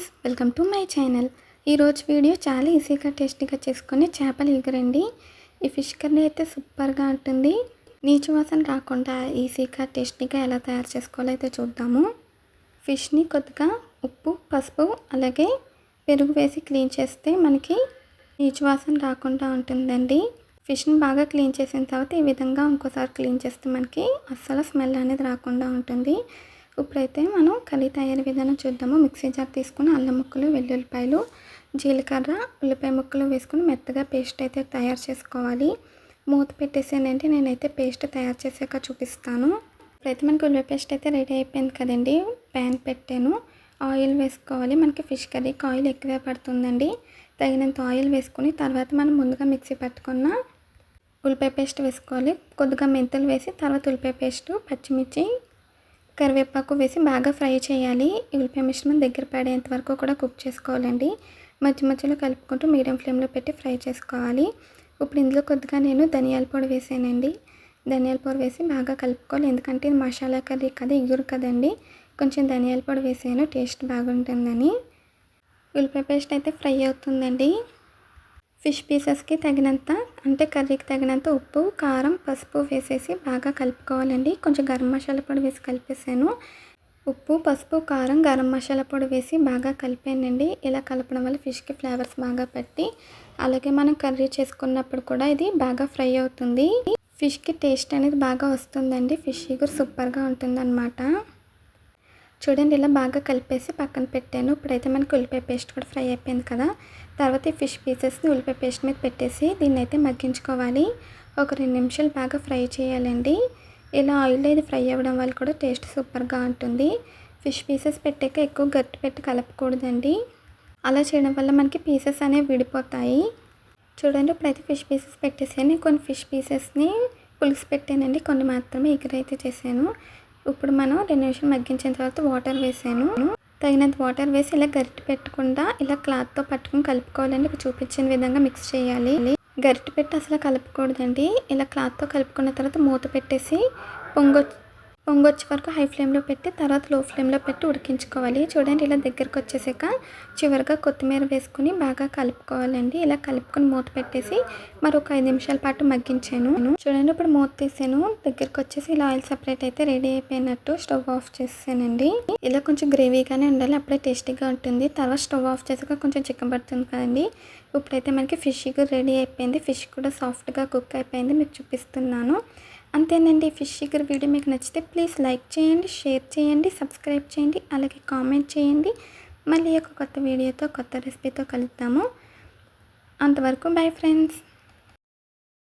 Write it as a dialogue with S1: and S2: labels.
S1: Friends welcome to my channel. ఈరోజు video చాలా ఈజీగా టేస్టీగా చేసుకుని చేపలు ఎగురండి. ఈ ఫిష్ కర్రీ అయితే సూపర్గా ఉంటుంది. నీచు వాసన రాకుండా ఈజీగా టేస్టీగా ఎలా తయారు చేసుకోవాలో అయితే చూద్దాము. ఫిష్ని కొద్దిగా ఉప్పు పసుపు అలాగే పెరుగు వేసి క్లీన్ చేస్తే మనకి నీచు వాసన రాకుండా ఉంటుందండి. ఫిష్ని బాగా క్లీన్ చేసిన తర్వాత ఈ విధంగా ఇంకోసారి క్లీన్ చేస్తే మనకి అస్సలు స్మెల్ అనేది రాకుండా ఉంటుంది. ఇప్పుడైతే మనం కర్రీ తయారీ విధానం చూద్దాము. మిక్సీ జార్ తీసుకుని అల్లం ముక్కలు వెల్లుల్లిపాయలు జీలకర్ర ఉల్లిపాయ ముక్కలు వేసుకుని మెత్తగా పేస్ట్ అయితే తయారు చేసుకోవాలి. మూత పెట్టేసానంటే నేనైతే పేస్ట్ తయారు చేసాక చూపిస్తాను. ఇప్పుడైతే మనకి ఉల్లిపాయ పేస్ట్ అయితే రెడీ అయిపోయింది కదండి. ప్యాన్ పెట్టాను. ఆయిల్ వేసుకోవాలి. మనకి ఫిష్ కర్రీకి ఆయిల్ ఎక్కువే పడుతుందండి. తగినంత ఆయిల్ వేసుకుని తర్వాత మనం ముందుగా మిక్సీ పట్టుకున్న ఉల్లిపాయ పేస్ట్ వేసుకోవాలి. కొద్దిగా మెంతులు వేసి తర్వాత ఉల్లిపాయ పేస్ట్ పచ్చిమిర్చి కరివేపాకు వేసి బాగా ఫ్రై చేయాలి. ఉల్లిపాయ మిశ్రమం దగ్గర పడేంత వరకు కూడా కుక్ చేసుకోవాలండి. మధ్య మధ్యలో కలుపుకుంటూ మీడియం ఫ్లేమ్లో పెట్టి ఫ్రై చేసుకోవాలి. ఇప్పుడు ఇందులో కొద్దిగా నేను ధనియాల పొడి వేసానండి. ధనియాల పొడి వేసి బాగా కలుపుకోవాలి. ఎందుకంటే ఇది మసాలా కర్రీ కదా ఇగురు కదండి. కొంచెం ధనియాల పొడి వేసాను టేస్ట్ బాగుంటుందని. ఉల్లిపాయ పేస్ట్ అయితే ఫ్రై అవుతుందండి. ఫిష్ పీసెస్కి తగినంత అంటే కర్రీకి తగినంత ఉప్పు కారం పసుపు వేసేసి బాగా కలుపుకోవాలండి. కొంచెం గరం మసాలా పొడి వేసి కలిపేసాను. ఉప్పు పసుపు కారం గరం మసాలా పొడి వేసి బాగా కలిపానండి. ఇలా కలపడం వల్ల ఫిష్కి ఫ్లేవర్స్ బాగా పెట్టి అలాగే మనం కర్రీ చేసుకున్నప్పుడు కూడా ఇది బాగా ఫ్రై అవుతుంది. ఫిష్కి టేస్ట్ అనేది బాగా వస్తుందండి. ఫిష్ ఇగురు సూపర్గా ఉంటుందన్నమాట. చూడండి ఇలా బాగా కలిపేసి పక్కన పెట్టాను. ఇప్పుడైతే మనకి ఉల్లిపాయ పేస్ట్ కూడా ఫ్రై అయిపోయింది కదా. తర్వాత ఈ ఫిష్ పీసెస్ని ఉల్లిపాయ పేస్ట్ మీద పెట్టేసి దీన్ని అయితే మగ్గించుకోవాలి. ఒక రెండు నిమిషాలు బాగా ఫ్రై చేయాలండి. ఇలా ఆయిల్ ఇది ఫ్రై అవ్వడం వల్ల కూడా టేస్ట్ సూపర్గా ఉంటుంది. ఫిష్ పీసెస్ పెట్టాక ఎక్కువ గట్టి పెట్టి కలపకూడదండి. అలా చేయడం వల్ల మనకి పీసెస్ అనేవి విడిపోతాయి. చూడండి ఇప్పుడైతే ఫిష్ పీసెస్ పెట్టేసాను. కొన్ని ఫిష్ పీసెస్ని పులుసు పెట్టానండి. కొన్ని మాత్రమే ఎగురైతే చేశాను. ఇప్పుడు మనం రెండు నిమిషాలు మగ్గించిన తర్వాత వాటర్ వేసాను. తగినంత వాటర్ వేసి ఇలా గరిటె పెట్టకుండా ఇలా క్లాత్తో పట్టుకుని కలుపుకోవాలండి. ఇప్పుడు చూపించిన విధంగా మిక్స్ చేయాలి. గరిటె పెట్టి అసలు కలుపుకూడదండి. ఇలా క్లాత్తో కలుపుకున్న తర్వాత మూత పెట్టేసి పొంగొచ్చు పొంగొచ్చే వరకు హై ఫ్లేమ్లో పెట్టి తర్వాత లో ఫ్లేమ్లో పెట్టి ఉడికించుకోవాలి. చూడండి ఇలా దగ్గరకు వచ్చేసాక చివరిగా కొత్తిమీర వేసుకుని బాగా కలుపుకోవాలండి. ఇలా కలుపుకొని మూత పెట్టేసి మరొక ఐదు నిమిషాల పాటు మగ్గించాను. చూడండి ఇప్పుడు మూత తీసాను. దగ్గరకు వచ్చేసి ఇలా ఆయిల్ సపరేట్ అయితే రెడీ అయిపోయినట్టు స్టవ్ ఆఫ్ చేసానండి ఇలా కొంచెం గ్రేవీగానే ఉండాలి. అప్పుడే టేస్టీగా ఉంటుంది. తర్వాత స్టవ్ ఆఫ్ చేసాక కొంచెం చికెన్ పడుతుంది కదండి. ఇప్పుడైతే మనకి ఫిష్ కూడా రెడీ అయిపోయింది. ఫిష్ కూడా సాఫ్ట్గా కుక్ అయిపోయింది. మీకు చూపిస్తున్నాను. అంతేనండి. ఫిష్ షిగర్ వీడియో మీకు నచ్చితే ప్లీజ్ లైక్ చేయండి షేర్ చేయండి సబ్స్క్రైబ్ చేయండి అలాగే కామెంట్ చేయండి. మళ్ళీ ఒక కొత్త వీడియోతో కొత్త రెసిపీతో కలుద్దాము. అంతవరకు బై ఫ్రెండ్స్.